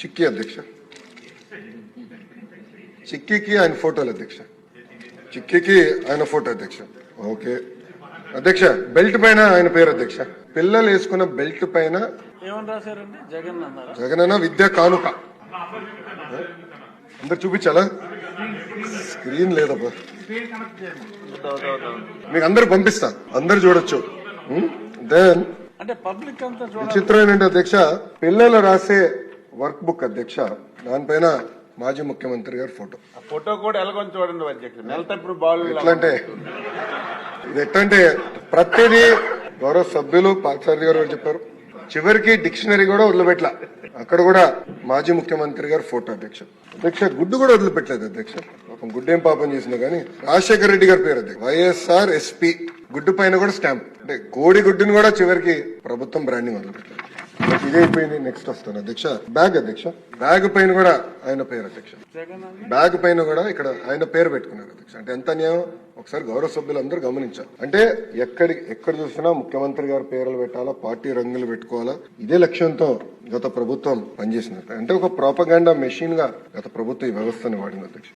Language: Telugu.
చిక్కీ అధ్యక్ష. చిక్కీకి ఆయన ఫోటోలు అధ్యక్ష. చిక్కీకి ఆయన ఫోటో అధ్యక్ష. ఓకే. అధ్యక్ష బెల్ట్ పైన ఆయన పేరు అధ్యక్ష. పిల్లలు వేసుకున్న బెల్ట్ పైన జగన్ జగనన్న విద్యా కానుక. అందరు చూపించాలా? స్క్రీన్ లేదబ్బా. మీకు అందరు పంపిస్తా. అందరు చూడొచ్చు. దెన్ అంటే పబ్లిక్ అంతా విచిత్రం ఏంటంటే అధ్యక్ష పిల్లలు రాసే వర్క్ బుక్ అధ్యక్ష దానిపైన మాజీ ముఖ్యమంత్రి గారి ఫోటో. ఆ ఫోటో కూడా ఎలాగొని చూడండి అధ్యక్షుడు. నెలతప్పుడు బాల్ ఎట్లా అంటే ఇది ఎట్లా అంటే ప్రతిదీ గౌరవ సభ్యులు పార్థసారథి గారు చెప్పారు. చివరికి డిక్షనరీ కూడా వదిలిపెట్ల. అక్కడ కూడా మాజీ ముఖ్యమంత్రి గారు ఫోటో అధ్యక్ష. అధ్యక్ష గుడ్డు కూడా వదిలిపెట్టలేదు అధ్యక్ష. పాపం గుడ్డు ఏం పాపం చేసినా కానీ రాజశేఖర రెడ్డి గారి పేరు అధ్యక్ష. వైఎస్ఆర్ ఎస్పీ గుడ్డు పైన కూడా స్టాంప్. అంటే కోడి గుడ్డుని కూడా చివరికి ప్రభుత్వం బ్రాండింగ్ వదిలిపెట్టలేదు. ఇదైపోయింది నెక్స్ట్ వస్తాను అధ్యక్ష. బ్యాగ్ అధ్యక్ష. బ్యాగ్ పైన కూడా ఆయన పేరు అధ్యక్ష. బ్యాగ్ పైన కూడా ఇక్కడ ఆయన పేరు పెట్టుకున్నారు అధ్యక్ష. అంటే ఎంత న్యాయం ఒకసారి గౌరవ సభ్యులందరూ గమనించారు అంటే ఎక్కడి ఎక్కడ చూసినా ముఖ్యమంత్రి గారు పేర్లు పెట్టాలా పార్టీ రంగులు పెట్టుకోవాలా? ఇదే లక్ష్యంతో గత ప్రభుత్వం పనిచేసింది అంటే ఒక ప్రాపగాండా మెషిన్గా గత ప్రభుత్వం ఈ వ్యవస్థను వాడింది అధ్యక్ష.